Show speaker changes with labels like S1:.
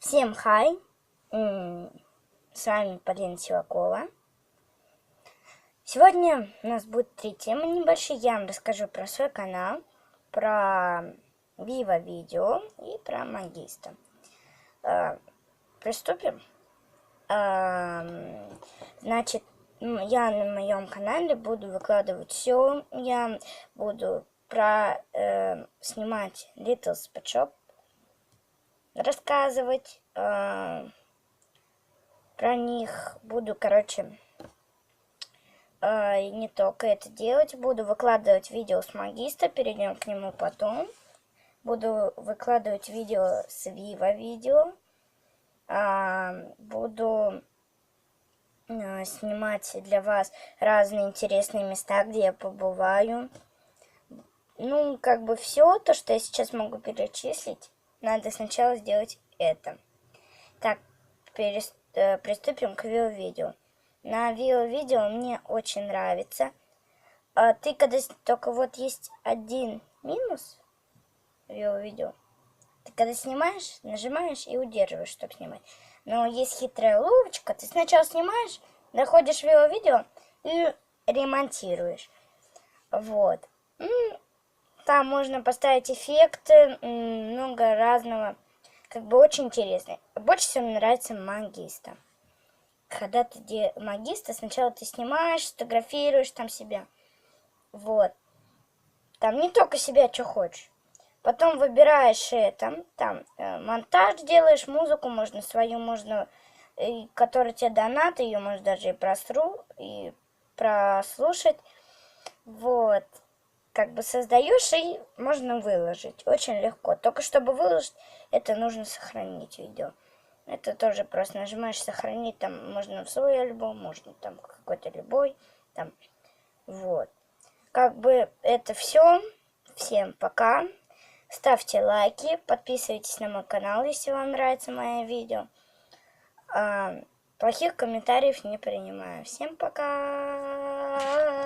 S1: Всем хай! С вами Полина Силакова. Сегодня у нас будет три темы небольшие. Я вам расскажу про свой канал, про Вива видео и про Магиста. Э, Приступим. Эм, Значит, я на моем канале буду выкладывать все. Я буду про э, снимать Little Pet Shop, рассказывать э, про них. Буду, короче, и не только это делать. Буду выкладывать видео с Магиста, перейдем к нему потом. Буду выкладывать видео с Вива видео. А, буду снимать для вас разные интересные места, где я побываю. Ну, как бы все то, что я сейчас могу перечислить, надо сначала сделать это. Так, перес- э, приступим к видео. На видео мне очень нравится. А ты когда только вот есть один минус видео. Ты когда снимаешь, нажимаешь и удерживаешь, чтобы снимать. Но есть хитрая уловочка. Ты сначала снимаешь, доходишь в видео и ремонтируешь. Вот. Там можно поставить эффекты, много разного. Как бы очень интересно. Больше всего мне нравится магиста. Когда ты магиста, сначала ты снимаешь, фотографируешь там себя. Вот. Там не только себя, что хочешь. Потом выбираешь это, там э, монтаж делаешь, музыку можно свою, можно, э, которая тебе донат, ее можно даже и просру, и прослушать. Вот. Как бы создаешь и можно выложить. Очень легко. Только чтобы выложить, это нужно сохранить видео. Это тоже просто нажимаешь сохранить, там можно в свой альбом, можно там какой-то любой, там, вот. Как бы это все. Всем пока. Ставьте лайки, подписывайтесь на мой канал, если вам нравится мое видео. А, плохих комментариев не принимаю. Всем пока.